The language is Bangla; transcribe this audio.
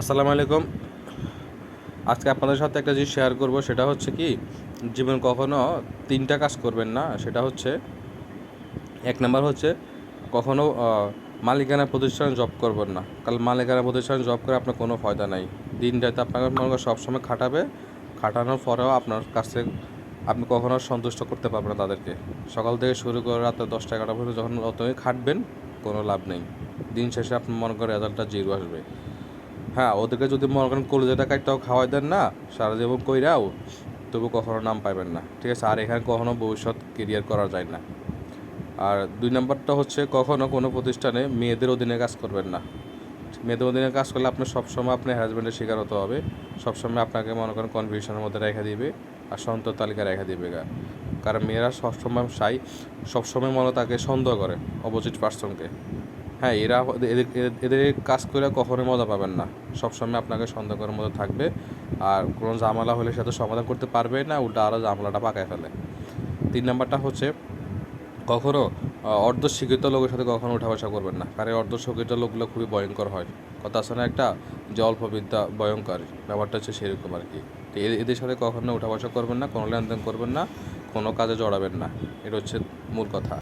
আসসালামু আলাইকুম। আজকে আপনাদের সাথে একটা জিনিস শেয়ার করব, সেটা হচ্ছে কি, জীবন কখনো তিনটা কাজ করবেন না, সেটা হচ্ছে, এক নাম্বার হচ্ছে, কখনো মালিকানা প্রতিষ্ঠানে জব করবেন না। কারণ মালিকানা প্রতিষ্ঠানে জব করে আপনার কোনো ফায়দা নাই। দিন রাতে আপনাকে মনে করেন সবসময় খাটাবে, খাটানোর পরেও আপনার কাছে আপনি কখনো সন্তুষ্ট করতে পারবেন না তাদেরকে। সকাল থেকে শুরু করে রাতে দশটা এগারোটা পর্যন্ত যখন অতই খাটবেন, কোনো লাভ নেই। দিন শেষে আপনি মনে করেন রেজাল্টটা জিরো আসবে। হ্যাঁ ওদেরকে যদি মনে করেন কলেজেটা কাটটাও খাওয়াই দেন না, সারা জীবন কইরাও তবু কখনো নাম পাইবেন না। ঠিক আছে? আর এখানে কখনো ভবিষ্যৎ কেরিয়ার করা যায় না। আর দুই নম্বরটা হচ্ছে, কখনো কোনো প্রতিষ্ঠানে মেয়েদের অধীনে কাজ করবেন না। মেয়েদের অধীনে কাজ করলে আপনি সবসময় আপনার হাজব্যান্ডের শিকার হতে হবে। সবসময় আপনাকে মনে করেন কনফিউশনের মধ্যে রেখে দিবে আর সন্তর তালিকা রেখে দিবে কারণ মেয়েরা সবসময় চাই সবসময় মনে তাকে সন্দেহ করে অপোজিট পার্সনকে হ্যাঁ এরা এদের এদের- কাজ করে কখনোই মজা পাবেন না। সবসময় আপনাকে সন্দেহ করার মতো থাকবে। আর কোনো ঝামেলা হলে সেটা সমাধান করতে পারবে না উল্টা আরও ঝামেলাটা পাকায় ফেলে। তিন নাম্বারটা হচ্ছে কখনও আহ, অর্ধ শিক্ষিত লোকের সাথে কখনো উঠা বসা করবেন না। কারণ এই অর্ধ শিক্ষিত লোকগুলো খুবই ভয়ঙ্কর হয়। কথা আছে না একটা যে অল্প বিদ্যা ভয়ঙ্কর ব্যাপারটা হচ্ছে সেরকম আর কি। তো এদের সাথে কখনো উঠা বসা করবেন না কোনো লেনদেন করবেন না কোনো কাজে জড়াবেন না। এটা হচ্ছে মূল কথা।